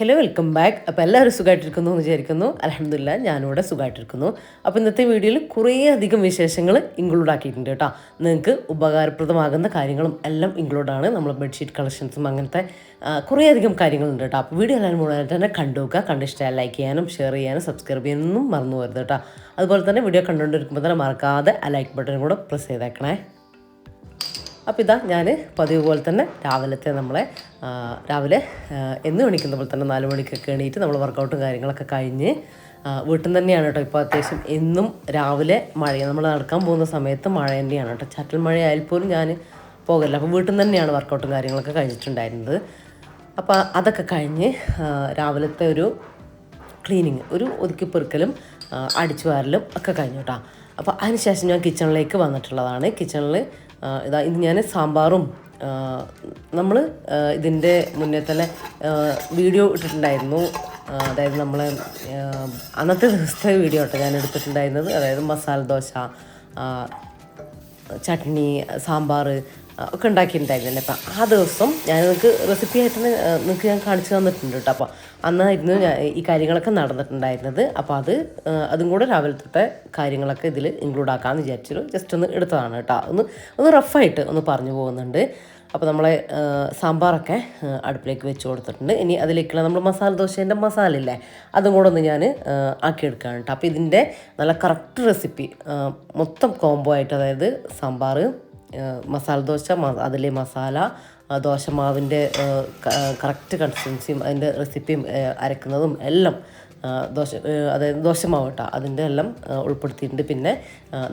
Hello welcome back അപ്പോൾ എല്ലാവരും സുഖമായിട്ടിരിക്കുന്നു എന്ന് വിചാരിക്കുന്നു. അലഹമില്ല ഞാനിവിടെ സുഖമായിട്ടിരിക്കുന്നു അപ്പോൾ ഇന്നത്തെ വീഡിയോയിൽ കുറേ അധികം വിശേഷങ്ങൾ ഇൻക്ലൂഡ് ആക്കിയിട്ടുണ്ട് കേട്ടോ. നിങ്ങൾക്ക് ഉപകാരപ്രദമാകുന്ന കാര്യങ്ങളും എല്ലാം ഇൻക്ലൂഡാണ് നമ്മൾ ബെഡ്ഷീറ്റ് കളക്ഷൻസും അങ്ങനത്തെ കുറേ അധികം കാര്യങ്ങളുണ്ട് കേട്ടോ. അപ്പോൾ വീഡിയോ എല്ലാവരും മുഴുവൻ തന്നെ കണ്ടു നോക്കുക കണ്ടിഷ്ടമായി ലൈക്ക് ചെയ്യാനും ഷെയർ ചെയ്യാനും സബ്സ്ക്രൈബ് ചെയ്യാനൊന്നും മറന്നു പോകരുത് കേട്ടോ. അതുപോലെ തന്നെ വീഡിയോ കണ്ടുകൊണ്ടിരിക്കുമ്പോൾ തന്നെ മറക്കാതെ ആ ലൈക്ക് ബട്ടൺ കൂടെ പ്രസ് ചെയ്തേക്കണേ. അപ്പോൾ ഇതാ ഞാൻ പതിവ് പോലെ തന്നെ രാവിലത്തെ നമ്മളെ രാവിലെ എന്ന് മണിക്കുന്ന പോലെ തന്നെ നാല് മണിക്കൊക്കെ എണീറ്റ് നമ്മൾ വർക്കൗട്ടും കാര്യങ്ങളൊക്കെ കഴിഞ്ഞ് വീട്ടിൽ തന്നെയാണ് കേട്ടോ. ഇപ്പോൾ അത്യാവശ്യം എന്നും രാവിലെ മഴ നമ്മൾ നടക്കാൻ പോകുന്ന സമയത്ത് മഴ തന്നെയാണ് കേട്ടോ. ചാറ്റൽ മഴയായാൽ പോലും ഞാൻ പോകല്ല അപ്പോൾ വീട്ടിൽ നിന്ന് തന്നെയാണ് വർക്കൗട്ടും കാര്യങ്ങളൊക്കെ കഴിച്ചിട്ടുണ്ടായിരുന്നത് അപ്പോൾ അതൊക്കെ കഴിഞ്ഞ് രാവിലത്തെ ഒരു ക്ലീനിങ് ഒരു ഒതുക്കി പെറുക്കലും അടിച്ചു വാരലും ഒക്കെ കഴിഞ്ഞു കേട്ടോ. അപ്പോൾ അതിനുശേഷം ഞാൻ കിച്ചണിലേക്ക് വന്നിട്ടുള്ളതാണ്. കിച്ചണിൽ ഇതാ ഇത് ഞാൻ സാമ്പാറും നമ്മൾ ഇതിന്റെ മുന്നേ തന്നെ വീഡിയോ ഇട്ടിട്ടുണ്ടായിരുന്നു. അതായത് നമ്മൾ അന്നത്തെ ദിവസത്തെ വീഡിയോ കേട്ടോ ഞാൻ എടുത്തിട്ടുണ്ടായിരുന്നത്. അതായത് മസാല ദോശ ചട്നി സാമ്പാർ ഒക്കെ ഉണ്ടാക്കിയിട്ടുണ്ടായിരുന്നില്ല? അപ്പം ആ ദിവസം ഞാൻ നിങ്ങൾക്ക് റെസിപ്പി ആയിട്ട് നിങ്ങൾക്ക് ഞാൻ കാണിച്ചു തന്നിട്ടുണ്ട് കേട്ടോ. അപ്പോൾ അന്നായിരുന്നു ഞാൻ ഈ കാര്യങ്ങളൊക്കെ നടന്നിട്ടുണ്ടായിരുന്നത്. അപ്പോൾ അത് അതും കൂടെ രാവിലെ തൊട്ട് കാര്യങ്ങളൊക്കെ ഇതിൽ ഇൻക്ലൂഡ് ആക്കാമെന്ന് വിചാരിച്ചു ജസ്റ്റ് ഒന്ന് എടുത്തതാണ് കേട്ടോ. ഒന്ന് ഒന്ന് റഫായിട്ട് ഒന്ന് പറഞ്ഞു പോകുന്നുണ്ട്. അപ്പോൾ നമ്മളെ സാമ്പാറൊക്കെ അടുപ്പിലേക്ക് വെച്ച് കൊടുത്തിട്ടുണ്ട്. ഇനി അതിലേക്കുള്ള നമ്മൾ മസാല ദോശേന്റെ മസാല ഇല്ലേ അതും കൂടെ ഒന്ന് ഞാൻ ആക്കിയെടുക്കുകയാണ് കേട്ടോ. അപ്പോൾ ഇതിന്റെ നല്ല കറക്റ്റ് റെസിപ്പി മൊത്തം കോംബോ ആയിട്ട് അതായത് സാമ്പാർ മസാല ദോശ അതിലെ മസാല ദോശമാവിന്റെ കറക്റ്റ് കൺസിസ്റ്റൻസിയും അതിന്റെ റെസിപ്പിയും അരക്കുന്നതും എല്ലാം ദോശ അതായത് ദോശമാവ് കേട്ടോ അതിന്റെ എല്ലാം ഉൾപ്പെടുത്തിയിട്ടുണ്ട്. പിന്നെ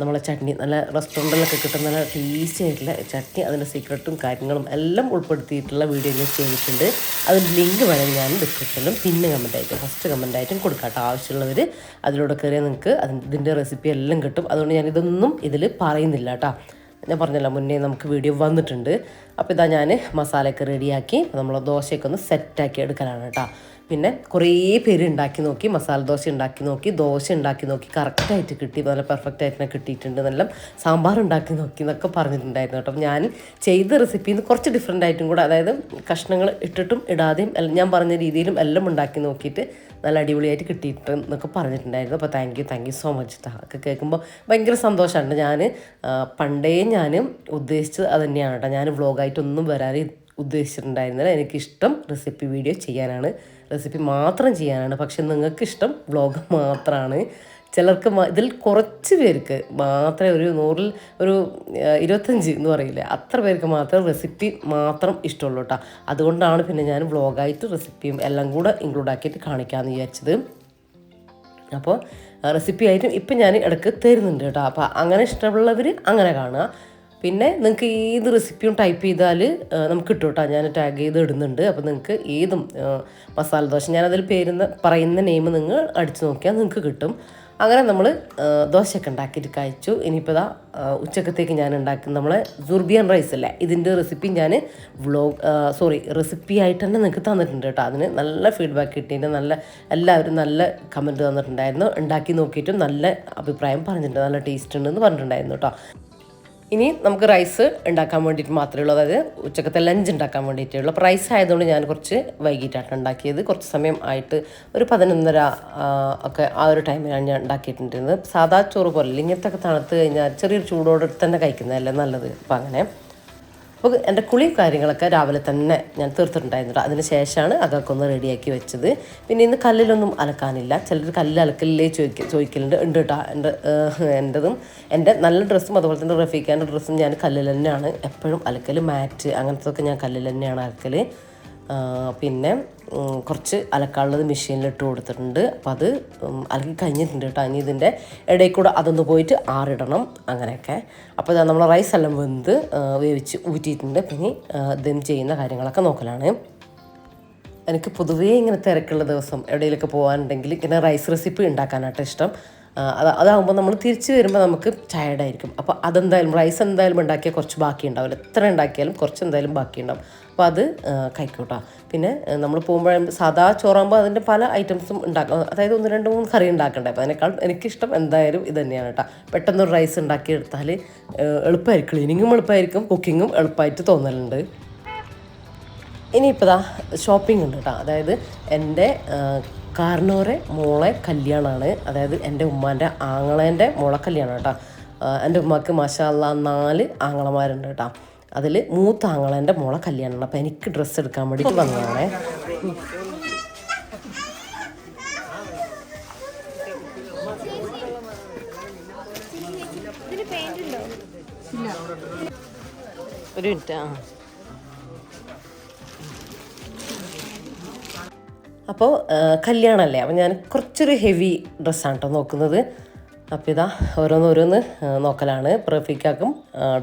നമ്മളെ ചട്നി നല്ല റെസ്റ്റോറന്റിലൊക്കെ കിട്ടുന്ന നല്ല ടേസ്റ്റി ആയിട്ടുള്ള ചട്നി അതിന്റെ സീക്രട്ടും കാര്യങ്ങളും എല്ലാം ഉൾപ്പെടുത്തിയിട്ടുള്ള വീഡിയോ ഞാൻ ചെയ്തിട്ടുണ്ട്. അതിന്റെ ലിങ്ക് വേണമെങ്കിൽ ഞാൻ ഡിസ്ക്രിപ്ഷനിലും പിന്നെ കമന്റായിട്ടും ഫസ്റ്റ് കമന്റായിട്ടും കൊടുക്കാം കേട്ടോ. ആവശ്യമുള്ളവർ അതിലൂടെ കയറിയാൽ നിങ്ങൾക്ക് അതിന്റെ റെസിപ്പി എല്ലാം കിട്ടും. അതുകൊണ്ട് ഞാൻ ഇതൊന്നും ഇതിൽ പറയുന്നില്ല കേട്ടോ. ഞാൻ പറഞ്ഞല്ലോ മുന്നേ നമുക്ക് വീഡിയോ വന്നിട്ടുണ്ട്. അപ്പോൾ ഇതാ ഞാൻ മസാലയൊക്കെ റെഡിയാക്കി നമ്മൾ ദോശയൊക്കെ ഒന്ന് സെറ്റാക്കി എടുക്കലാണ് കേട്ടോ പിന്നെ കുറേ പേര് ഉണ്ടാക്കി നോക്കി മസാല ദോശ ഉണ്ടാക്കി നോക്കി ദോശ ഉണ്ടാക്കി നോക്കി കറക്റ്റായിട്ട് കിട്ടി നല്ല പെർഫെക്റ്റ് ആയിട്ട് കിട്ടിയിട്ടുണ്ട്. നല്ല സാമ്പാർ ഉണ്ടാക്കി നോക്കി എന്നൊക്കെ പറഞ്ഞിട്ടുണ്ടായിരുന്നു കേട്ടോ. ഞാൻ ചെയ്ത റെസിപ്പിയിൽ നിന്ന് കുറച്ച് ഡിഫറെന്റ് ആയിട്ടും കൂടെ അതായത് കഷ്ണങ്ങൾ ഇട്ടിട്ടും ഇടാതെയും ഞാൻ പറഞ്ഞ രീതിയിലും എല്ലാം ഉണ്ടാക്കി നോക്കിയിട്ട് നല്ല അടിപൊളിയായിട്ട് കിട്ടിയിട്ട് എന്നൊക്കെ പറഞ്ഞിട്ടുണ്ടായിരുന്നു. അപ്പോൾ thank you thank you so much ഒക്കെ കേൾക്കുമ്പോൾ ഭയങ്കര സന്തോഷമുണ്ട് ഞാൻ പണ്ടേ ഞാൻ ഉദ്ദേശിച്ചത് അത് തന്നെയാണ് കേട്ടോ ഞാൻ വ്ളോഗായിട്ടൊന്നും വരാൻ ഉദ്ദേശിച്ചിട്ടുണ്ടായിരുന്നില്ല. എനിക്കിഷ്ടം റെസിപ്പി വീഡിയോ ചെയ്യാനാണ്. റെസിപ്പി മാത്രം ചെയ്യാനാണ്. പക്ഷെ നിങ്ങൾക്ക് ഇഷ്ടം വ്ളോഗ് മാത്രമാണ് ചിലർക്ക് ഇതിൽ കുറച്ച് പേർക്ക് മാത്രമേ ഒരു നൂറിൽ ഒരു ഇരുപത്തഞ്ച് എന്ന് പറയില്ലേ അത്ര പേർക്ക് മാത്രം റെസിപ്പി മാത്രം ഇഷ്ടമുള്ളൂ കേട്ടോ അതുകൊണ്ടാണ് പിന്നെ ഞാൻ വ്ളോഗായിട്ട് റെസിപ്പിയും എല്ലാം കൂടെ ഇൻക്ലൂഡ് ആക്കിയിട്ട് കാണിക്കാമെന്ന് വിചാരിച്ചത്. അപ്പോൾ റെസിപ്പി ആയിട്ടും ഇപ്പം ഞാൻ ഇടയ്ക്ക് തരുന്നുണ്ട് കേട്ടോ അപ്പോൾ അങ്ങനെ ഇഷ്ടമുള്ളവർ അങ്ങനെ കാണുക. പിന്നെ നിങ്ങൾക്ക് ഏത് റെസിപ്പിയും ടൈപ്പ് ചെയ്താൽ നമുക്ക് കിട്ടും കേട്ടോ ഞാൻ ടാഗ് ചെയ്ത് ഇടുന്നുണ്ട്. അപ്പോൾ നിങ്ങൾക്ക് ഏതും മസാല ദോശ. ഞാനതിൽ പേരുന്ന പറയുന്ന നെയിം നിങ്ങൾ അടിച്ചു നോക്കിയാൽ നിങ്ങൾക്ക് കിട്ടും. അങ്ങനെ നമ്മൾ ദോശയൊക്കെ ഉണ്ടാക്കിയിട്ട് കഴിച്ചു. ഇനിയിപ്പോൾ ഇതാ ഉച്ചക്കത്തേക്ക് ഞാൻ ഉണ്ടാക്കുന്ന നമ്മളെ സുർബിയൻ റൈസ് അല്ലേ? ഇതിന്റെ റെസിപ്പി ഞാൻ വ്ളോഗ് സോറി റെസിപ്പി ആയിട്ട് തന്നെ നിങ്ങൾക്ക് തന്നിട്ടുണ്ട് കേട്ടോ. അതിന് നല്ല ഫീഡ്ബാക്ക് കിട്ടിയിട്ട് നല്ല എല്ലാവരും നല്ല കമന്റ് തന്നിട്ടുണ്ടായിരുന്നു. ഉണ്ടാക്കി നോക്കിയിട്ടും നല്ല അഭിപ്രായം പറഞ്ഞിട്ടുണ്ട്. നല്ല ടേസ്റ്റ് ഉണ്ടെന്ന് പറഞ്ഞിട്ടുണ്ടായിരുന്നു കേട്ടോ. ഇനി നമുക്ക് റൈസ് ഉണ്ടാക്കാൻ വേണ്ടിയിട്ട് മാത്രമേ ഉള്ളൂ. അതായത് ഉച്ചക്കത്തെ ലഞ്ച് ഉണ്ടാക്കാൻ വേണ്ടിയിട്ടേ ഉള്ളൂ. അപ്പോൾ റൈസ് ആയതുകൊണ്ട് ഞാൻ കുറച്ച് വൈകിട്ടാണ് ഉണ്ടാക്കിയത്. കുറച്ച് സമയം ആയിട്ട് ഒരു പതിനൊന്നര ഒക്കെ ആ ഒരു ടൈമിലാണ് ഞാൻ ഉണ്ടാക്കിയിട്ടുണ്ടിരുന്നത് സാധാ ചോറ് പോലെ ഇങ്ങനത്തെ ഒക്കെ തണുത്ത് കഴിഞ്ഞാൽ ചെറിയൊരു ചൂടോടെ തന്നെ കഴിക്കുന്നതല്ലേ നല്ലത്? അപ്പം അങ്ങനെ. അപ്പോൾ എന്റെ കുളിയും കാര്യങ്ങളൊക്കെ രാവിലെ തന്നെ ഞാൻ തീർത്തിട്ടുണ്ടായിരുന്നു അതിന് ശേഷമാണ് അതൊക്കെ ഒന്ന് റെഡിയാക്കി വെച്ചത്. പിന്നെ ഇന്ന് കല്ലിലൊന്നും അലക്കാനില്ല. ചിലർ കല്ലിൽ അലക്കലിലേ ചോദിക്ക ചോദിക്കലുണ്ട് ഉണ്ട് കേട്ടോ എന്റെ എന്റെതും എന്റെ നല്ല ഡ്രസ്സും അതുപോലെ തന്നെ റഫീഖാന്റെ ഡ്രസ്സും ഞാൻ കല്ലിൽ തന്നെയാണ് എപ്പോഴും അലക്കൽ മാറ്റ് അങ്ങനത്തെ ഞാൻ കല്ലിൽ തന്നെയാണ് അലക്കൽ പിന്നെ കുറച്ച് അലക്കാനുള്ളത് മെഷീനിലിട്ട് കൊടുത്തിട്ടുണ്ട്. അപ്പം അത് അലക്കി കഴിഞ്ഞിട്ടുണ്ട് കേട്ടോ. ഇനി ഇതിന്റെ ഇടയിൽ കൂടെ അതൊന്ന് പോയിട്ട് ആറിടണം അങ്ങനെയൊക്കെ. അപ്പോൾ ഇതാ നമ്മൾ റൈസ് എല്ലാം വെന്ത് വേവിച്ച് ഊറ്റിയിട്ടുണ്ട്. പിന്നെ ദം ചെയ്യുന്ന കാര്യങ്ങളൊക്കെ നോക്കലാണ്. എനിക്ക് പൊതുവേ ഇങ്ങനെ തിരക്കുള്ള ദിവസം എവിടെയെങ്കിലൊക്കെ പോകാനുണ്ടെങ്കിൽ ഇങ്ങനെ റൈസ് റെസിപ്പി ഉണ്ടാക്കാനായിട്ട് ഇഷ്ടം. അത് അതാകുമ്പോൾ നമ്മൾ തിരിച്ച് വരുമ്പോൾ നമുക്ക് ടയർഡായിരിക്കും അപ്പോൾ അതെന്തായാലും റൈസ് എന്തായാലും ഉണ്ടാക്കിയാൽ കുറച്ച് ബാക്കി ഉണ്ടാവില്ല എത്ര ഉണ്ടാക്കിയാലും കുറച്ച് എന്തായാലും ബാക്കി ഉണ്ടാവും അപ്പോൾ അത് കഴിക്കൂട്ടോ. പിന്നെ നമ്മൾ പോകുമ്പോഴും സാധാ ചോറാകുമ്പോൾ അതിന്റെ പല ഐറ്റംസും ഉണ്ടാക്കാം. അതായത് ഒന്ന് രണ്ട് മൂന്ന് കറി ഉണ്ടാക്കണ്ടേ. അപ്പോൾ അതിനേക്കാൾ എനിക്കിഷ്ടം എന്തായാലും ഇത് തന്നെയാണ് കേട്ടോ. പെട്ടെന്ന് റൈസ് ഉണ്ടാക്കിയെടുത്താൽ എളുപ്പമായിരിക്കും. ക്ലീനിങ്ങും എളുപ്പമായിരിക്കും. കുക്കിങ്ങും എളുപ്പമായിട്ട് തോന്നലുണ്ട്. ഇനിയിപ്പോൾ ഷോപ്പിംഗ് ഉണ്ട് കേട്ടോ. അതായത് എന്റെ കാർണോറെ മോളെ കല്യാണമാണ്. അതായത് എന്റെ ഉമ്മാന്റെ ആങ്ങളേന്റെ മോളെ കല്യാണം കേട്ടോ. എന്റെ ഉമ്മാക്ക് മാഷാല്ല നാല് ആങ്ങളമാരുണ്ട് കേട്ടോ. അതിൽ മൂത്ത ആങ്ങളേന്റെ മോളെ കല്യാണമാണ് അപ്പം എനിക്ക് ഡ്രസ്സ് എടുക്കാൻ വേണ്ടിയിട്ട് വന്നതാണേ. ഒരു മിനിറ്റ് ആ. അപ്പോൾ കല്യാണമല്ലേ? അപ്പം ഞാൻ കുറച്ചൊരു ഹെവി ഡ്രസ്സാണ് കേട്ടോ നോക്കുന്നത്. അപ്പോൾ ഇതാ ഓരോന്ന് ഓരോന്ന് ആ, നോക്കലാണ്. റഫീഖാക്കും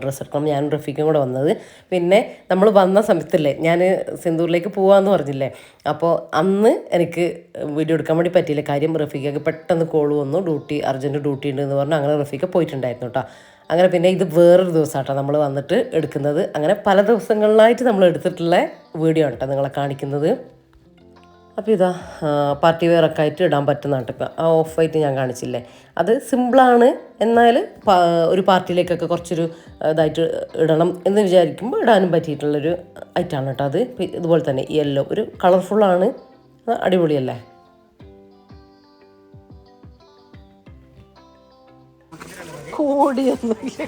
ഡ്രസ്സ് എടുക്കണം. ഞാനും റഫീഖും കൂടെ വന്നത്. പിന്നെ നമ്മൾ വന്ന സമയത്തല്ലേ ഞാൻ സിന്ദൂറിലേക്ക് പോകാമെന്ന് പറഞ്ഞില്ലേ? അപ്പോൾ അന്ന് എനിക്ക് വീഡിയോ എടുക്കാൻ വേണ്ടി പറ്റിയില്ല. കാര്യം റഫീഖാക്ക് പെട്ടെന്ന് കോൾ വന്നു. ഡ്യൂട്ടി അർജന്റ് ഡ്യൂട്ടി ഉണ്ട് എന്ന് പറഞ്ഞു. അങ്ങനെ റഫീഖ പോയിട്ടുണ്ടായിരുന്നു കേട്ടോ അങ്ങനെ പിന്നെ ഇത് വേറൊരു ദിവസമാട്ടോ നമ്മൾ വന്നിട്ട് എടുക്കുന്നത്. അങ്ങനെ പല ദിവസങ്ങളിലായിട്ട് നമ്മൾ എടുത്തിട്ടുള്ള വീഡിയോ ആണ് കേട്ടോ നിങ്ങളെ കാണിക്കുന്നത്. അപ്പോൾ ഇതാ പാർട്ടി വെയർ ഒക്കെ ആയിട്ട് ഇടാൻ പറ്റുന്ന കേട്ടോ ആ ഓഫ് ആയിട്ട് ഞാൻ കാണിച്ചില്ലേ. അത് സിമ്പിളാണ് എന്നാൽ ഒരു പാർട്ടിയിലേക്കൊക്കെ കുറച്ചൊരു ഇതായിട്ട് ഇടണം എന്ന് വിചാരിക്കുമ്പോൾ ഇടാനും പറ്റിയിട്ടുള്ളൊരു ഐറ്റാണ് കേട്ടോ അത്. ഇതുപോലെ തന്നെ യെല്ലോ ഒരു കളർഫുള്ളാണ് അടിപൊളിയല്ലേ? കോടിയൊന്നുമില്ല.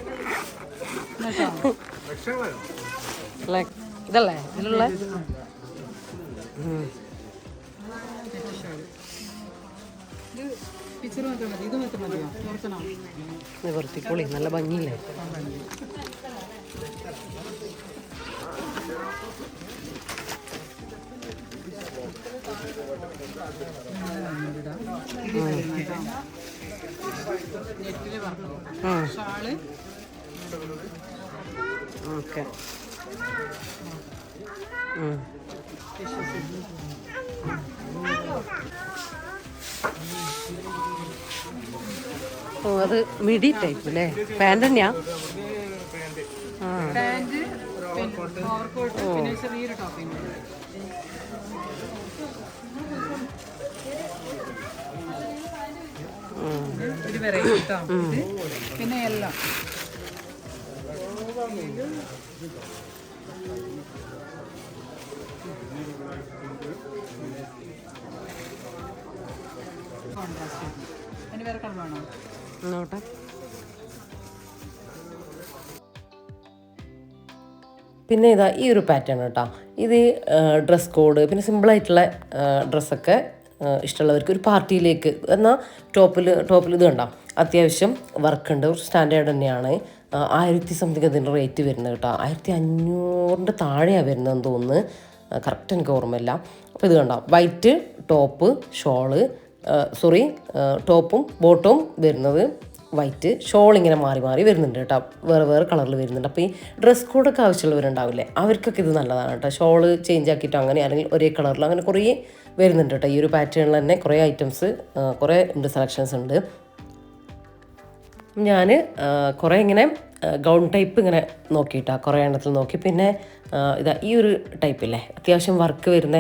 ഇതല്ലേ? ഇതിലുള്ള? നിവർത്തിപ്പൊളി നല്ല ഭംഗിയില്ലേ? ഓക്കെ. ഓ അത് മിഡി ടൈപ്പ് അല്ലേ പാന്റ് തന്നെയാ? ആ. ഒരു വെറൈറ്റി പിന്നെ എല്ലാം. വേണോ? നോട്ടെ. പിന്നെ ഇതാ ഈ ഒരു പാറ്റേൺ കേട്ടോ ഇത് ഡ്രസ് കോഡ് പിന്നെ സിമ്പിളായിട്ടുള്ള ഡ്രസ്സൊക്കെ ഇഷ്ടമുള്ളവർക്ക് ഒരു പാർട്ടിയിലേക്ക് എന്നാൽ ടോപ്പിൽ ടോപ്പിൽ ഇത് കണ്ടോ? അത്യാവശ്യം വർക്ക് ഉണ്ട്. ഒരു സ്റ്റാൻഡേർഡ് തന്നെയാണ്. ആയിരത്തി സംതിങ് അതിന്റെ റേറ്റ് വരുന്നത് കേട്ടോ. ആയിരത്തി അഞ്ഞൂറിന്റെ താഴെയാണ് വരുന്നതെന്ന് തോന്നുന്നു. കറക്റ്റ് എനിക്ക് ഓർമ്മയില്ല. അപ്പോൾ ഇത് കണ്ടോ? വൈറ്റ് ടോപ്പ് ഷോൾ സോറി ടോപ്പും ബോട്ടവും വരുന്നത് വൈറ്റ് ഷോൾ ഇങ്ങനെ മാറി മാറി വരുന്നുണ്ട് കേട്ടോ. വേറെ വേറെ കളറിൽ വരുന്നുണ്ട്. അപ്പോൾ ഈ ഡ്രസ് കോഡൊക്കെ ആവശ്യമുള്ളവരുണ്ടാവില്ലേ അവർക്കൊക്കെ ഇത് നല്ലതാണ് കേട്ടോ. ഷോൾ ചേഞ്ച് ആക്കിയിട്ടോ അങ്ങനെ അല്ലെങ്കിൽ ഒരേ കളറിൽ അങ്ങനെ കുറേ വരുന്നുണ്ട് കേട്ടോ. ഈ ഒരു പാറ്റേണിൽ തന്നെ കുറേ ഐറ്റംസ് കുറേ ഉണ്ട് സെലക്ഷൻസ് ഉണ്ട്. ഞാൻ കുറേ ഇങ്ങനെ ഗൗൺ ടൈപ്പ് ഇങ്ങനെ നോക്കിയിട്ടാണ് കുറേ എണ്ണത്തിൽ നോക്കി. പിന്നെ ഇതാ ഈ ഒരു ടൈപ്പില്ലേ അത്യാവശ്യം വർക്ക് വരുന്ന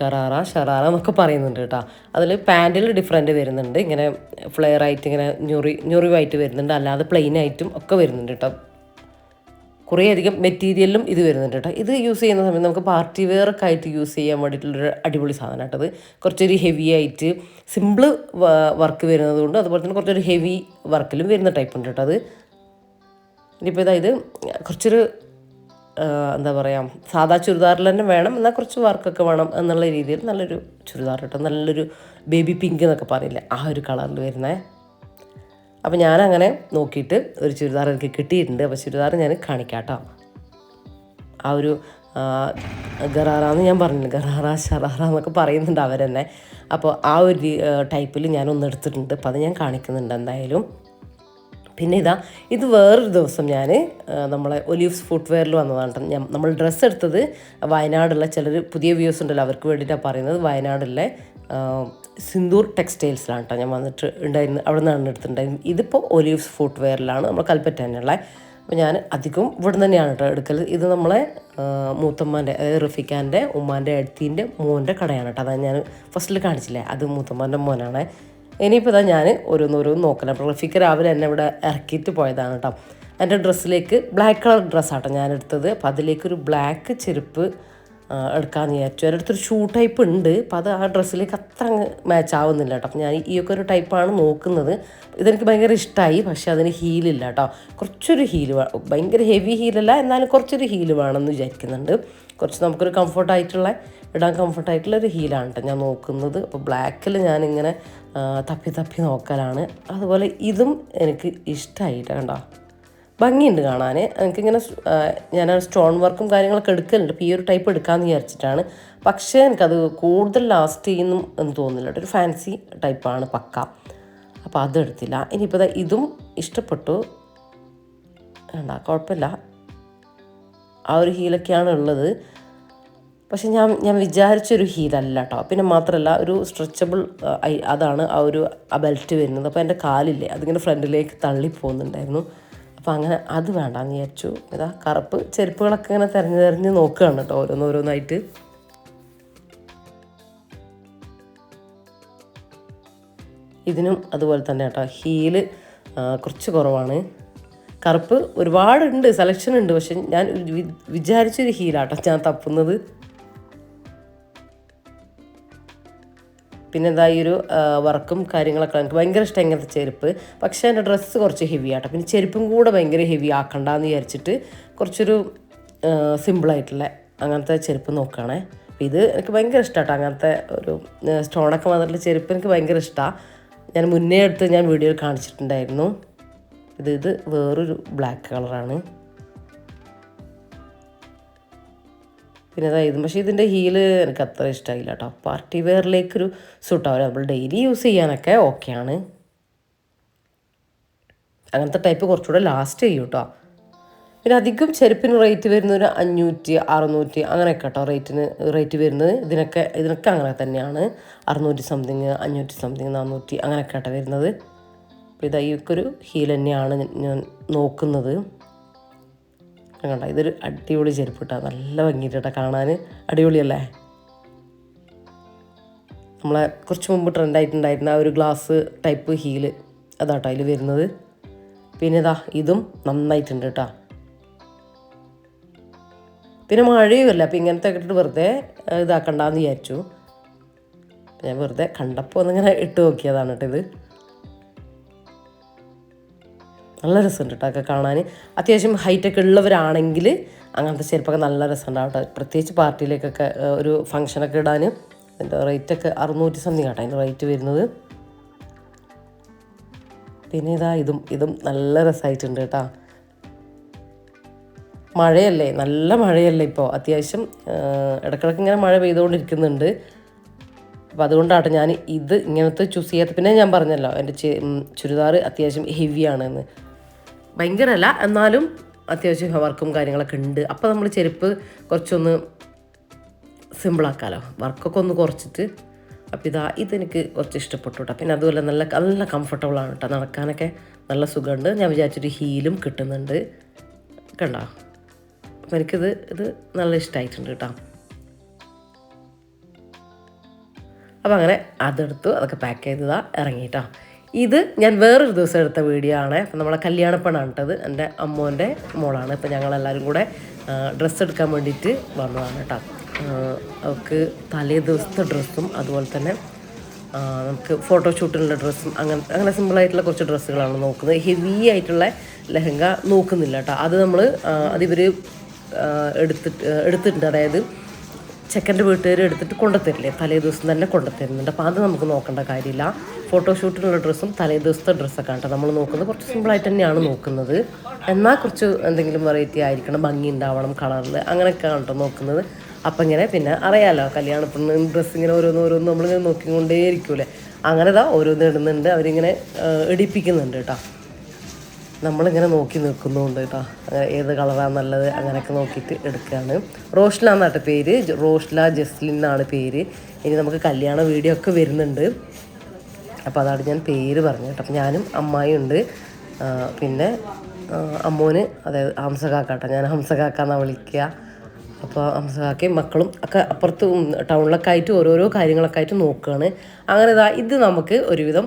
ഗറാറ ഷറാറ എന്നൊക്കെ പറയുന്നുണ്ട് കേട്ടോ. അതിൽ പാന്റിൽ ഡിഫറെന്റ് വരുന്നുണ്ട്. ഇങ്ങനെ ഫ്ലെയർ ആയിട്ട് ഇങ്ങനെ ഞൊറി ഞൊറിവായിട്ട് വരുന്നുണ്ട്. അല്ലാതെ പ്ലെയിൻ ആയിട്ടും ഒക്കെ വരുന്നുണ്ട് കേട്ടോ. കുറേ അധികം മെറ്റീരിയലും ഇത് വരുന്നുണ്ട് കേട്ടോ. ഇത് യൂസ് ചെയ്യുന്ന സമയത്ത് നമുക്ക് പാർട്ടി വെയർ ഒക്കെ ആയിട്ട് യൂസ് ചെയ്യാൻ വേണ്ടിയിട്ടുള്ളൊരു അടിപൊളി സാധനം കേട്ടോ അത് കുറച്ചൊരു ഹെവി ആയിട്ട് സിമ്പിൾ വർക്ക് വരുന്നത് കൊണ്ട് അതുപോലെ തന്നെ കുറച്ചൊരു ഹെവി വർക്കിലും വരുന്ന ടൈപ്പ് ഉണ്ട് കേട്ടോ അത്. ഇനിയിപ്പോൾ ഇതായത് കുറച്ചൊരു എന്താ പറയുക സാധാ ചുരിദാറിൽ തന്നെ വേണം എന്നാൽ കുറച്ച് വർക്കൊക്കെ വേണം എന്നുള്ള രീതിയിൽ നല്ലൊരു ചുരിദാർ കേട്ടോ നല്ലൊരു ബേബി പിങ്ക് എന്നൊക്കെ പറയില്ലേ ആ ഒരു കളറിൽ വരുന്നത് അപ്പോൾ ഞാനങ്ങനെ നോക്കിയിട്ട് ഒരു ചുരിദാർ എനിക്ക് കിട്ടിയിട്ടുണ്ട്. അപ്പോൾ ചുരിദാർ ഞാൻ കാണിക്കാം കേട്ടോ ആ ഒരു ഗറാറ എന്ന് ഞാൻ പറഞ്ഞില്ല ഗറാറ ഷറാറ എന്നൊക്കെ പറയുന്നുണ്ട് അവരെന്നെ. അപ്പോൾ ആ ഒരു ടൈപ്പിൽ ഞാനൊന്ന് എടുത്തിട്ടുണ്ട്. അപ്പോൾ അത് ഞാൻ കാണിക്കുന്നുണ്ട് എന്തായാലും. പിന്നെ ഇതാ ഇത് വേറൊരു ദിവസം ഞാൻ നമ്മളെ ഒലീവ്സ് ഫുട്വെയറിൽ വന്നതാണ് ഞാൻ നമ്മൾ ഡ്രസ്സ് എടുത്തത് വയനാടുള്ള ചിലർ പുതിയ വ്യൂസ് ഉണ്ടല്ലോ അവർക്ക് വേണ്ടിയിട്ടാണ് പറയുന്നത്. വയനാടുള്ള സിന്ദൂർ ടെക്സ്റ്റൈൽസിലാണ് കേട്ടോ ഞാൻ വന്നിട്ട് ഉണ്ടായിരുന്നു അവിടെ നിന്നാണ് എടുത്തിട്ടുണ്ടായിരുന്നത്. ഇതിപ്പോൾ ഒലീവ്സ് ഫുട്വെയറിലാണ് നമ്മൾ കൽപ്പറ്റ തന്നെയുള്ള. അപ്പോൾ ഞാൻ അധികം ഇവിടെ തന്നെയാണ് കേട്ടോ എടുക്കൽ ഇത് നമ്മളെ മൂത്തമ്മാന്റെ അതായത് റഫിക്കാന്റെ ഉമ്മാന്റെ എഴുത്തീന്റെ മോന്റെ കടയാണ് കേട്ടോ. അതാണ് ഞാൻ ഫസ്റ്റിൽ കാണിച്ചില്ലേ? അത് മൂത്തമ്മാന്റെ മോനാണ്. ഇനിയിപ്പോൾ ഇതാ ഞാൻ ഓരോന്നോരോന്ന് നോക്കണം അപ്പോൾ റഫീഖ് രാവിലെ എന്നെ ഇവിടെ ഇറക്കിയിട്ട് പോയതാണ് കേട്ടോ എന്റെ ഡ്രസ്സിലേക്ക് ബ്ലാക്ക് കളർ ഡ്രസ്സാട്ടോ ഞാൻ എടുത്തത്. അപ്പോൾ അതിലേക്കൊരു ബ്ലാക്ക് ചെരുപ്പ് എടുക്കാമെന്ന് വിചാരിച്ചു. എന്റെ അടുത്തൊരു ഷൂ ടൈപ്പ് ഉണ്ട്. അപ്പം അത് ആ ഡ്രസ്സിലേക്ക് അത്ര മാച്ച് ആവുന്നില്ല കേട്ടോ അപ്പം ഞാൻ ഈ ഒക്കെ ഒരു ടൈപ്പാണ് നോക്കുന്നത്. ഇതെനിക്ക് ഭയങ്കര ഇഷ്ടമായി പക്ഷേ അതിന് ഹീലില്ല കേട്ടോ കുറച്ചൊരു ഹീൽ ഭയങ്കര ഹെവി ഹീലല്ല എന്നാലും കുറച്ചൊരു ഹീൽ വേണമെന്ന് വിചാരിക്കുന്നുണ്ട്. കുറച്ച് നമുക്കൊരു കംഫർട്ടായിട്ടുള്ള ഇടാൻ കംഫർട്ടായിട്ടുള്ള ഒരു ഹീലാണ് കേട്ടോ ഞാൻ നോക്കുന്നത്. അപ്പോൾ ബ്ലാക്കിൽ ഞാനിങ്ങനെ തപ്പി തപ്പി നോക്കലാണ്. അതുപോലെ ഇതും എനിക്ക് ഇഷ്ടമായിട്ട് കണ്ടോ. ഭംഗിയുണ്ട് കാണാൻ എനിക്കിങ്ങനെ ഞാൻ സ്റ്റോൺ വർക്കും കാര്യങ്ങളൊക്കെ എടുക്കലുണ്ട്. ഇപ്പോൾ ഈ ഒരു ടൈപ്പ് എടുക്കാമെന്ന് വിചാരിച്ചിട്ടാണ്. പക്ഷേ എനിക്കത് കൂടുതൽ ലാസ്റ്റ് ചെയ്യുന്നു എന്ന് തോന്നുന്നില്ല. ഒരു ഫാൻസി ടൈപ്പാണ് പക്ക. അപ്പോൾ അതെടുത്തില്ല ഇനിയിപ്പോൾ ഇതും ഇഷ്ടപ്പെട്ടു. വേണ്ട കുഴപ്പമില്ല. ആ ഒരു ഹീലൊക്കെയാണ് ഉള്ളത്. പക്ഷെ ഞാൻ ഞാൻ വിചാരിച്ചൊരു ഹീലല്ല കേട്ടോ പിന്നെ മാത്രമല്ല ഒരു സ്ട്രെച്ചബിൾ അതാണ് ആ ഒരു ആ ബെൽറ്റ് വരുന്നത്. അപ്പോൾ എന്റെ കാലില്ലേ അതിങ്ങനെ ഫ്രണ്ടിലേക്ക് തള്ളി പോകുന്നുണ്ടായിരുന്നു. അപ്പോൾ അങ്ങനെ അത് വേണ്ടാന്ന് വിചാരിച്ചു. ഇതാ കറുപ്പ് ചെരുപ്പുകളൊക്കെ ഇങ്ങനെ തിരഞ്ഞ് തിരഞ്ഞ് നോക്കുകയാണ് കേട്ടോ ഓരോന്നോരോന്നായിട്ട് ഇതിനും അതുപോലെ തന്നെ കേട്ടോ ഹീൽ കുറച്ച് കുറവാണ്. കറുപ്പ് ഒരുപാടുണ്ട് സെലക്ഷൻ ഉണ്ട്. പക്ഷെ ഞാൻ വിചാരിച്ചൊരു ഹീലാട്ടോ ഞാൻ തപ്പുന്നത്. പിന്നെ എന്താ ഈ ഒരു വർക്കും കാര്യങ്ങളൊക്കെ എനിക്ക് ഭയങ്കര ഇഷ്ടം ഇങ്ങനത്തെ ചെരുപ്പ്. പക്ഷേ എന്റെ ഡ്രസ്സ് കുറച്ച് ഹെവി ആട്ടോ. പിന്നെ ചെരുപ്പും കൂടെ ഭയങ്കര ഹെവി ആക്കണ്ടെന്ന് വിചാരിച്ചിട്ട് കുറച്ചൊരു സിമ്പിളായിട്ടുള്ള അങ്ങനത്തെ ചെരുപ്പ് നോക്കുകയാണേ ഇത് എനിക്ക് ഭയങ്കര ഇഷ്ടമാട്ടോ അങ്ങനത്തെ ഒരു സ്റ്റോണൊക്കെ വന്നിട്ടുള്ള ചെരുപ്പ് എനിക്ക് ഭയങ്കര ഇഷ്ടമാണ് ഞാൻ മുന്നേ എടുത്ത് ഞാൻ വീഡിയോയിൽ കാണിച്ചിട്ടുണ്ടായിരുന്നു. ഇത് ഇത് വേറൊരു ബ്ലാക്ക് കളറാണ്. പിന്നെ അതായത് പക്ഷേ ഇതിന്റെ ഹീൽ എനിക്ക് അത്ര ഇഷ്ടമായില്ല കേട്ടോ പാർട്ടി വെയറിലേക്കൊരു സൂട്ടാവില്ല നമ്മൾ ഡെയിലി യൂസ് ചെയ്യാനൊക്കെ ഓക്കെയാണ് അങ്ങനത്തെ ടൈപ്പ് കുറച്ചുകൂടെ ലാസ്റ്റ് ചെയ്യും കേട്ടോ പിന്നെ അധികം ചെരുപ്പിന് റേറ്റ് വരുന്ന ഒരു അഞ്ഞൂറ്റി അറുന്നൂറ്റി അങ്ങനെയൊക്കെ കേട്ടോ റേറ്റിന് റേറ്റ് വരുന്നത്. ഇതിനൊക്കെ ഇതിനൊക്കെ അങ്ങനെ തന്നെയാണ്. അറുന്നൂറ്റി സംതിങ് അഞ്ഞൂറ്റി സംതിങ് നാനൂറ്റി അങ്ങനെയൊക്കെ കേട്ടോ വരുന്നത്. അപ്പോൾ ഒക്കെ ഒരു ഹീൽ തന്നെയാണ് ഞാൻ നോക്കുന്നത്. കണ്ട? ഇതൊരു അടിപൊളി ചെരുപ്പ് കേട്ടോ. നല്ല ഭംഗിയിട്ടാ കാണാൻ. അടിപൊളിയല്ലേ? നമ്മളെ കുറച്ച് മുമ്പ് ട്രെൻഡായിട്ടുണ്ടായിരുന്ന ആ ഒരു ഗ്ലാസ് ടൈപ്പ് ഹീൽ അതാട്ടോ അതിൽ വരുന്നത്. പിന്നെ ഇതാ ഇതും നന്നായിട്ടുണ്ട് കേട്ടോ. പിന്നെ മഴയുമല്ല അപ്പം ഇങ്ങനത്തെ ഇട്ടിട്ട് വെറുതെ ഇതാക്കണ്ടെന്ന് വിചാരിച്ചു. ഞാൻ വെറുതെ കണ്ടപ്പോൾ ഒന്നിങ്ങനെ ഇട്ട് നോക്കിയതാണ് കേട്ടോ ഇത്. നല്ല രസമുണ്ട് കേട്ടോ ഒക്കെ കാണാൻ. അത്യാവശ്യം ഹൈറ്റൊക്കെ ഉള്ളവരാണെങ്കിൽ അങ്ങനത്തെ ചെരുപ്പൊക്കെ നല്ല രസമുണ്ടാവും കേട്ടോ പ്രത്യേകിച്ച് പാർട്ടിയിലേക്കൊക്കെ ഒരു ഫംഗ്ഷനൊക്കെ ഇടാൻ. അതിന്റെ റേറ്റൊക്കെ അറുന്നൂറ്റി സംതിങ് കേട്ടോ അതിന്റെ റേറ്റ് വരുന്നത്. പിന്നെ ഇതാ ഇതും ഇതും നല്ല രസമായിട്ടുണ്ട് കേട്ടോ മഴയല്ലേ? നല്ല മഴയല്ലേ ഇപ്പോൾ അത്യാവശ്യം ഇടക്കിടക്ക് ഇങ്ങനെ മഴ പെയ്തുകൊണ്ടിരിക്കുന്നുണ്ട്. അപ്പോൾ അതുകൊണ്ടാണ് ഞാൻ ഇത് ഇങ്ങനത്തെ ചൂസ് ചെയ്യാത്ത പിന്നെ ഞാൻ പറഞ്ഞല്ലോ എന്റെ ചുരിദാർ അത്യാവശ്യം ഹെവിയാണെന്ന് ഭയങ്കരമല്ല എന്നാലും അത്യാവശ്യം വർക്കും കാര്യങ്ങളൊക്കെ ഉണ്ട്. അപ്പോൾ നമ്മൾ ചെരുപ്പ് കുറച്ചൊന്ന് സിമ്പിളാക്കാമല്ലോ വർക്കൊക്കെ ഒന്ന് കുറച്ചിട്ട്. അപ്പോൾ ഇതാ ഇതെനിക്ക് കുറച്ച് ഇഷ്ടപ്പെട്ടു കേട്ടോ പിന്നെ അതുപോലെ നല്ല നല്ല കംഫർട്ടബിൾ ആണ് കേട്ടോ നടക്കാനൊക്കെ നല്ല സുഖമുണ്ട്. ഞാൻ വിചാരിച്ചൊരു ഹീലും കിട്ടുന്നുണ്ട്. കണ്ടോ? അപ്പം എനിക്കിത് ഇത് നല്ല ഇഷ്ടമായിട്ടുണ്ട് കേട്ടോ അപ്പോൾ അങ്ങനെ അതെടുത്തു. അതൊക്കെ പാക്ക് ചെയ്തതാ ഇറങ്ങിയിട്ടോ ഇത് ഞാൻ വേറൊരു ദിവസം എടുത്ത വീഡിയോ ആണ്. നമ്മളെ കല്യാണപ്പണാണ് കേട്ടത്. എന്റെ അമ്മോന്റെ മോളാണ്. ഇപ്പം ഞങ്ങളെല്ലാവരും കൂടെ ഡ്രസ്സ് എടുക്കാൻ വേണ്ടിയിട്ട് വന്നതാണ് കേട്ടോ. അവർക്ക് തലേ ദിവസത്തെ ഡ്രസ്സും അതുപോലെ തന്നെ നമുക്ക് ഫോട്ടോഷൂട്ടിനുള്ള ഡ്രസ്സും അങ്ങനെ അങ്ങനെ സിമ്പിളായിട്ടുള്ള കുറച്ച് ഡ്രസ്സുകളാണ് നോക്കുന്നത്. ഹെവി ആയിട്ടുള്ള ലെഹങ്ക നോക്കുന്നില്ല കേട്ടോ. അത് നമ്മൾ അതിവർ എടുത്തിട്ട് എടുത്തിട്ടുണ്ട്. അതായത് ചെക്കന്റെ വീട്ടുകാർ എടുത്തിട്ട് കൊണ്ടുത്തരില്ലേ തലേ ദിവസം തന്നെ കൊണ്ടുത്തരുന്നുണ്ട് അപ്പോൾ അത് നമുക്ക് നോക്കേണ്ട കാര്യമില്ല. ഫോട്ടോഷൂട്ടിനുള്ള ഡ്രസ്സും തലേ ദിവസത്തെ ഡ്രസ്സൊക്കെ കേട്ടോ നമ്മൾ നോക്കുന്നത് കുറച്ച് സിമ്പിളായിട്ട് തന്നെയാണ് നോക്കുന്നത്. എന്നാൽ കുറച്ച് എന്തെങ്കിലും വെറൈറ്റി ആയിരിക്കണം. ഭംഗി ഉണ്ടാവണം കളറിൽ അങ്ങനെയൊക്കെയാണ് കേട്ടോ നോക്കുന്നത്. അപ്പം ഇങ്ങനെ പിന്നെ അറിയാലോ കല്യാണ പെണ്ണ് ഡ്രസ്സ് ഇങ്ങനെ ഓരോന്ന് ഓരോന്ന് നമ്മളിങ്ങനെ നോക്കിക്കൊണ്ടേ ഇരിക്കൂലേ അങ്ങനെ ഇതാ ഓരോന്ന് ഇടുന്നുണ്ട്. അവരിങ്ങനെ ഇടിപ്പിക്കുന്നുണ്ട് കേട്ടോ. നമ്മളിങ്ങനെ നോക്കി നിൽക്കുന്നുണ്ട് കേട്ടോ അങ്ങനെ ഏത് കളറാണ് നല്ലത് അങ്ങനെയൊക്കെ നോക്കിയിട്ട് എടുക്കുകയാണ് റോഷ്ല എന്നാട്ടെ പേര്. റോഷ്ല ജസ്ലിൻ എന്നാണ് പേര്. ഇനി നമുക്ക് കല്യാണ വീഡിയോ ഒക്കെ വരുന്നുണ്ട്. അപ്പോൾ അതാണ് ഞാൻ പേര് പറഞ്ഞു കേട്ടോ. അപ്പം ഞാനും അമ്മായി ഉണ്ട്. പിന്നെ അമ്മോന് അതായത് ഹംസകാക്കാട്ടോ. ഞാൻ ഹംസകാക്ക എന്നാണ് വിളിക്കുക. അപ്പോൾ ഹംസകാക്കയും മക്കളും ഒക്കെ അപ്പുറത്ത് ടൗണിലൊക്കെ ആയിട്ട് ഓരോരോ കാര്യങ്ങളൊക്കെ ആയിട്ട് നോക്കുകയാണ്. അങ്ങനെ ഇതാ ഇത് നമുക്ക് ഒരുവിധം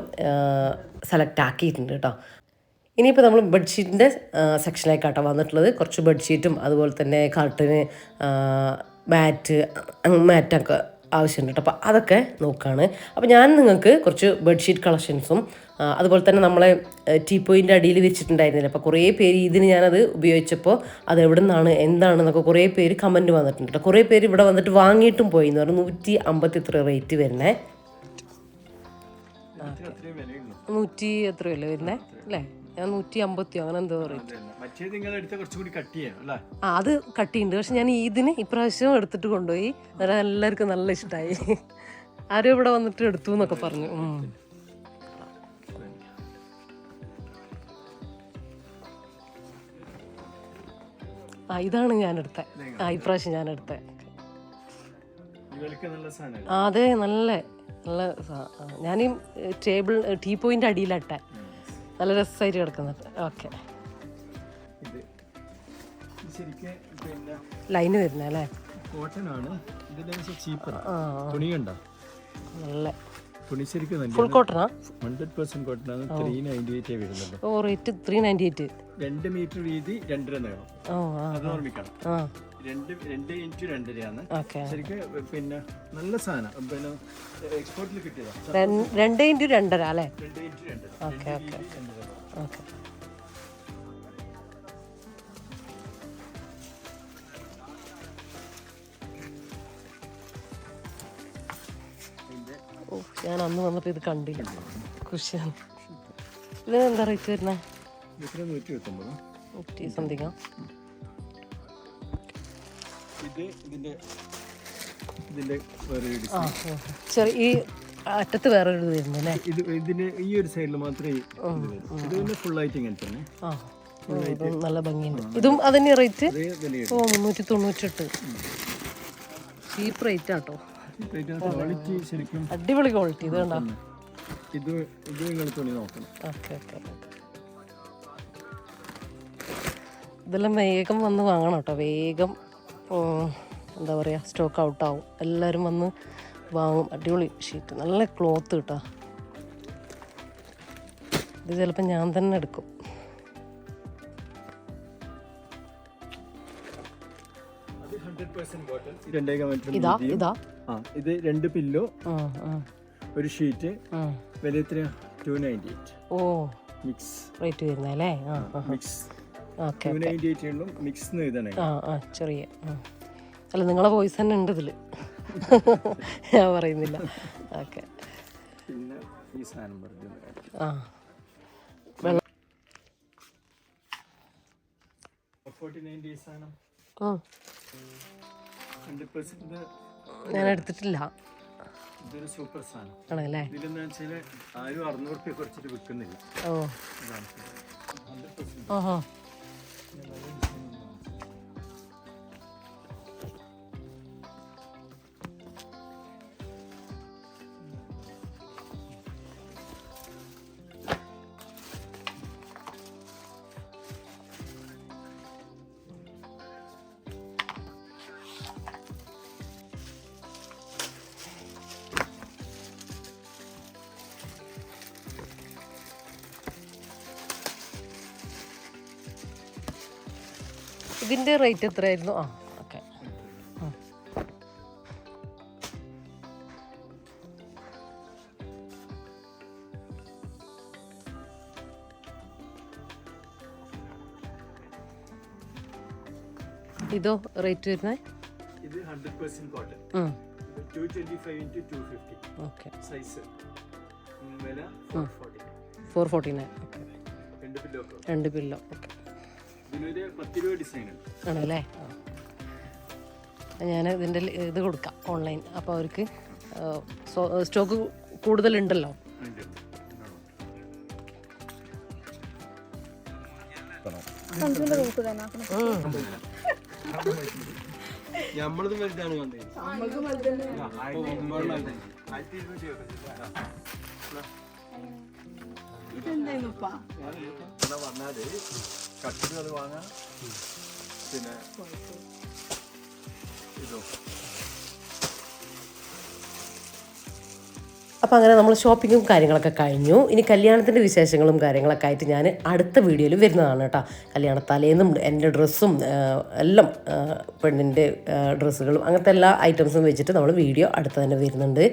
സെലക്ട് ആക്കിയിട്ടുണ്ട് കേട്ടോ. ഇനിയിപ്പോൾ നമ്മൾ ബെഡ്ഷീറ്റിന്റെ സെക്ഷനിലേക്കാട്ടോ വന്നിട്ടുള്ളത്. കുറച്ച് ബെഡ്ഷീറ്റും അതുപോലെ തന്നെ കർട്ടന് മാറ്റ് മാറ്റൊക്കെ ആവശ്യമുണ്ട് അപ്പോൾ അതൊക്കെ നോക്കുകയാണ് അപ്പോൾ ഞാൻ നിങ്ങൾക്ക് കുറച്ച് ബെഡ്ഷീറ്റ് കളക്ഷൻസും അതുപോലെ തന്നെ നമ്മളെ ടീ പോയിന്റെ അടിയിൽ വെച്ചിട്ടുണ്ടായിരുന്നില്ല? അപ്പോൾ കുറേ പേര് ഇതിന് ഞാനത് ഉപയോഗിച്ചപ്പോൾ അത് എവിടെ നിന്നാണ് എന്താണെന്നൊക്കെ കുറേ പേര് കമന്റ് വന്നിട്ടുണ്ട് കേട്ടോ. കുറേ പേര് ഇവിടെ വന്നിട്ട് വാങ്ങിയിട്ടും പോയി എന്ന് പറഞ്ഞു നൂറ്റി അമ്പത്തി എത്ര റേറ്റ് വരുന്നേ. നൂറ്റി എത്ര വില വരുന്നേ അല്ലേ? ഞാൻ നൂറ്റി അമ്പത്തിയോ അങ്ങനെ എന്തോ റേറ്റ് എടുത്ത ആ അത് കട്ടിയുണ്ട് പക്ഷെ ഞാൻ ഇതിന് ഇപ്രാവശ്യം എടുത്തിട്ട് കൊണ്ടുപോയി. അന്നേരം എല്ലാവർക്കും നല്ല ഇഷ്ടമായി ആരും ഇവിടെ വന്നിട്ട് എടുത്തു എന്നൊക്കെ പറഞ്ഞു. ആ ഇതാണ് ഞാൻ എടുത്തത് ആ ഇപ്രാവശ്യം ഞാൻ എടുത്തത് സാധനം അതെ നല്ല നല്ല ഞാനീ ഞാൻ ഈ ടേബിൾ ടീ പോയിന്റ് അടിയിലട്ടെ നല്ല രസമായിട്ട് കിടക്കുന്നുണ്ട്. ഓക്കെ. ലൈന് വരുന്ന അല്ലേ? കോട്ടൺ ആണ്. ഇതിന്റെ ചീപ്പ് തുണി കണ്ടോ? നല്ല. തുണി ശരിക്കും ഫുൾ നല്ല കോട്ടണാ ഹൺഡ്രഡ് പെർസെന്റ് കോട്ടൺ ആണ്. ത്രീ നയന്റി എയ്റ്റ് വരുന്നുള്ളൂ. ഓ റേറ്റ് ത്രീ നയന്റി എയ്റ്റ് രണ്ട് മീറ്റർ വീതി രണ്ടര നേരം അത് ഓർമ്മിക്കണം. രണ്ട് രണ്ട് ഇഞ്ച് രണ്ടരയാണ്. ഓക്കെ. ശരിക്കും പിന്നെ നല്ല സാധനം. പിന്നെ എക്സ്പോർട്ടിൽ കിട്ടിയതാ. രണ്ട് ഇന്റു രണ്ടര അല്ലേ? രണ്ട് ഇഞ്ച് രണ്ടര. Okay okay okay. ഓ ഞാൻ അന്ന് വന്നിട്ട് ഇത് കണ്ടില്ല. കുശിയാണ് ഇത് എന്താ റേറ്റ് വരുന്നത് നൂറ്റി സംതിങ്ങാ? ഇത് ഇതിന്റെ ഇതിന്റെ വേറെ ഡിസൈൻ ഓ. ചെറിയ ഈ അറ്റത്ത് വേറെ ഒരു ഇത് ഈ ഒരു സൈഡിൽ മാത്രമേ ഇത് വരൂ. പിന്നെ ഫുൾ ആയിട്ട് ഇങ്ങനെ തന്നെ. നല്ല ഭംഗിയുണ്ട്. ഇതും അതിന് റേറ്റ് ഓ മുന്നൂറ്റി തൊണ്ണൂറ്റെട്ട് ചീപ്പ് റേറ്റ് ആട്ടോ അടിപൊളി ക്വാളിറ്റി ഇത് കണ്ടോ? ഇത് ഇത് നിങ്ങൾ തുണി നോക്കണം. Okay okay. ഇതെല്ലാം വേഗം വന്ന് വാങ്ങണം കേട്ടോ. വേഗം എന്താ പറയുക സ്റ്റോക്ക് ഔട്ടാവും ആവും. എല്ലാവരും വന്ന് വാങ്ങും. അടിപൊളി ഷീറ്റ് നല്ല ക്ലോത്ത് കിട്ടാ ഇത് ചിലപ്പോൾ ഞാൻ തന്നെ എടുക്കും. ഇതാ ഇതാ. ആ ഇത് രണ്ട് പില്ലോ ഒരു ഷീറ്റ് ആ. വില എത്രയാ ടു നയന്റി എയ്റ്റ് ഓ mix rate വരുന്നല്ലേ mix two ninety eight mix ആ ആ ചെറിയ അല്ല നിങ്ങളെ വോയിസ് തന്നെ ഉണ്ട് ഇതിൽ. ഞാൻ പറയുന്നില്ല. ഓക്കെ. പിന്നെ ഈ സാധനം ആ. ഞാൻ എടുത്തിട്ടില്ല. ഇതൊരു സൂപ്പർ സാധനം. ആണല്ലേ? ഇതിലെന്ന് വെച്ചാൽ ആരും അറുന്നൂറ് കുറച്ചിട്ട് വിൽക്കുന്നില്ല. ഓ. ഇതാണ്. ഇതിന്റെ റേറ്റ് എത്രയായിരുന്നു? ആ ഓക്കെ. ഇതോ റേറ്റ് വരുന്നത് ഇത് hundred percent cotton two twenty five into two fifty okay. Size വില four forty four forty nine okay രണ്ട് പില്ലോ രണ്ട് പില്ലോ ഓക്കെ. ആണല്ലേ? ഞാൻ ഇതിന്റെ ഇത് കൊടുക്കാം ഓൺലൈൻ അപ്പോൾ അവർക്ക് സ്റ്റോക്ക് കൂടുതലുണ്ടല്ലോ. ഇതെന്തായിരുന്നു വലുതാണ് കണ്ടത് കട്ടിൽ അത് വാങ്ങാം. പിന്നെ ഇതോ. അപ്പോൾ അങ്ങനെ നമ്മൾ ഷോപ്പിങ്ങും കാര്യങ്ങളൊക്കെ കഴിഞ്ഞു. ഇനി കല്യാണത്തിന്റെ വിശേഷങ്ങളും കാര്യങ്ങളൊക്കെ ആയിട്ട് ഞാൻ അടുത്ത വീഡിയോയിൽ വരുന്നതാണ് കേട്ടോ. കല്യാണ തലേന്നും എന്റെ ഡ്രസ്സും എല്ലാം പെണ്ണിന്റെ ഡ്രസ്സുകളും അങ്ങനത്തെ എല്ലാ ഐറ്റംസും വെച്ചിട്ട് നമ്മൾ വീഡിയോ അടുത്ത് തന്നെ വരുന്നുണ്ട്.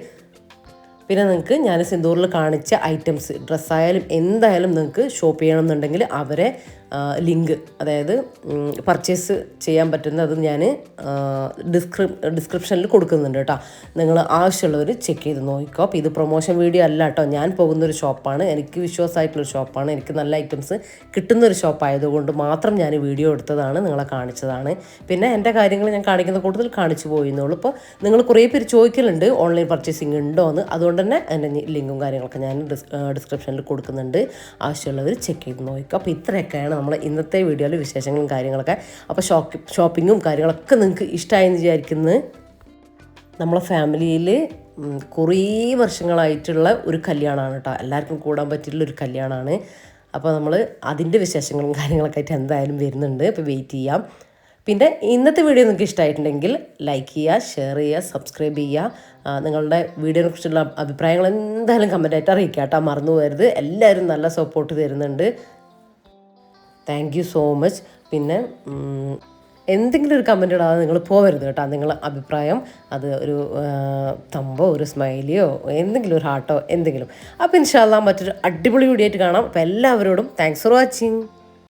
പിന്നെ നിങ്ങൾക്ക് ഞാൻ സിന്ദൂറിൽ കാണിച്ച ഐറ്റംസ് ഡ്രസ്സായാലും എന്തായാലും നിങ്ങൾക്ക് ഷോപ്പ് ചെയ്യണമെന്നുണ്ടെങ്കിൽ അവരെ ലിങ്ക് അതായത് പർച്ചേസ് ചെയ്യാൻ പറ്റുന്ന അത് ഞാൻ ഡിസ്ക്രി ഡിസ്ക്രിപ്ഷനിൽ കൊടുക്കുന്നുണ്ട് കേട്ടോ. നിങ്ങൾ ആവശ്യമുള്ളവർ ചെക്ക് ചെയ്ത് നോക്കിക്കോ. അപ്പോൾ ഇത് പ്രൊമോഷൻ വീഡിയോ അല്ല കേട്ടോ. ഞാൻ പോകുന്നൊരു ഷോപ്പാണ്. എനിക്ക് വിശ്വാസമായിട്ടുള്ളൊരു ഷോപ്പാണ്. എനിക്ക് നല്ല ഐറ്റംസ് കിട്ടുന്നൊരു ഷോപ്പ് ആയതുകൊണ്ട് മാത്രം ഞാൻ വീഡിയോ എടുത്തതാണ് നിങ്ങളെ കാണിച്ചതാണ്. പിന്നെ എന്റെ കാര്യങ്ങൾ ഞാൻ കാണിക്കുന്ന കൂടുതൽ കാണിച്ചു പോയിരുന്നുള്ളൂ ഇപ്പോൾ നിങ്ങൾ കുറേ പേര് ചോദിക്കലുണ്ട് ഓൺലൈൻ പർച്ചേസിങ് ഉണ്ടോ എന്ന് അതുകൊണ്ട് തന്നെ എന്റെ ലിങ്കും കാര്യങ്ങളൊക്കെ ഞാൻ ഡിസ്ക്രിപ്ഷനിൽ കൊടുക്കുന്നുണ്ട്. ആവശ്യമുള്ളവർ ചെക്ക് ചെയ്ത് നോക്കുക അപ്പോൾ ഇത്രയൊക്കെയാണ് നമ്മൾ ഇന്നത്തെ വീഡിയോയിൽ വിശേഷങ്ങളും കാര്യങ്ങളൊക്കെ. അപ്പോൾ ഷോപ്പ് ഷോപ്പിങ്ങും കാര്യങ്ങളൊക്കെ നിങ്ങൾക്ക് ഇഷ്ടമായെന്ന് വിചാരിക്കുന്നത് നമ്മളെ ഫാമിലിയിൽ കുറേ വർഷങ്ങളായിട്ടുള്ള ഒരു കല്യാണമാണ് കേട്ടോ. എല്ലാവർക്കും കൂടാൻ പറ്റിയിട്ടുള്ള ഒരു കല്യാണമാണ്. അപ്പോൾ നമ്മൾ അതിന്റെ വിശേഷങ്ങളും കാര്യങ്ങളൊക്കെ ആയിട്ട് എന്തായാലും വരുന്നുണ്ട്. അപ്പോൾ വെയിറ്റ് ചെയ്യാം. പിന്നെ ഇന്നത്തെ വീഡിയോ നിങ്ങൾക്ക് ഇഷ്ടമായിട്ടുണ്ടെങ്കിൽ ലൈക്ക് ചെയ്യുക ഷെയർ ചെയ്യുക സബ്സ്ക്രൈബ് ചെയ്യുക. നിങ്ങളുടെ വീഡിയോനെ കുറിച്ചുള്ള അഭിപ്രായങ്ങൾ എന്തായാലും കമന്റായിട്ട് അറിയിക്കുക കേട്ടോ. മറന്നു പോകരുത്. എല്ലാവരും നല്ല സപ്പോർട്ട് തരുന്നുണ്ട്. താങ്ക് യു സോ മച്ച് പിന്നെ എന്തെങ്കിലും ഒരു കമന്റ് ഇടാതെ നിങ്ങൾ പോകരുത് കേട്ടോ. നിങ്ങളെ അഭിപ്രായം അത് ഒരു തമ്പോ ഒരു സ്മൈലിയോ എന്തെങ്കിലും ഒരു ഹാർട്ടോ എന്തെങ്കിലും. അപ്പോൾ ഇൻഷാല്ല മറ്റൊരു അടിപൊളി വീഡിയോ ആയിട്ട് കാണാം. അപ്പോൾ എല്ലാവരോടും താങ്ക്സ് ഫോർ വാച്ചിങ്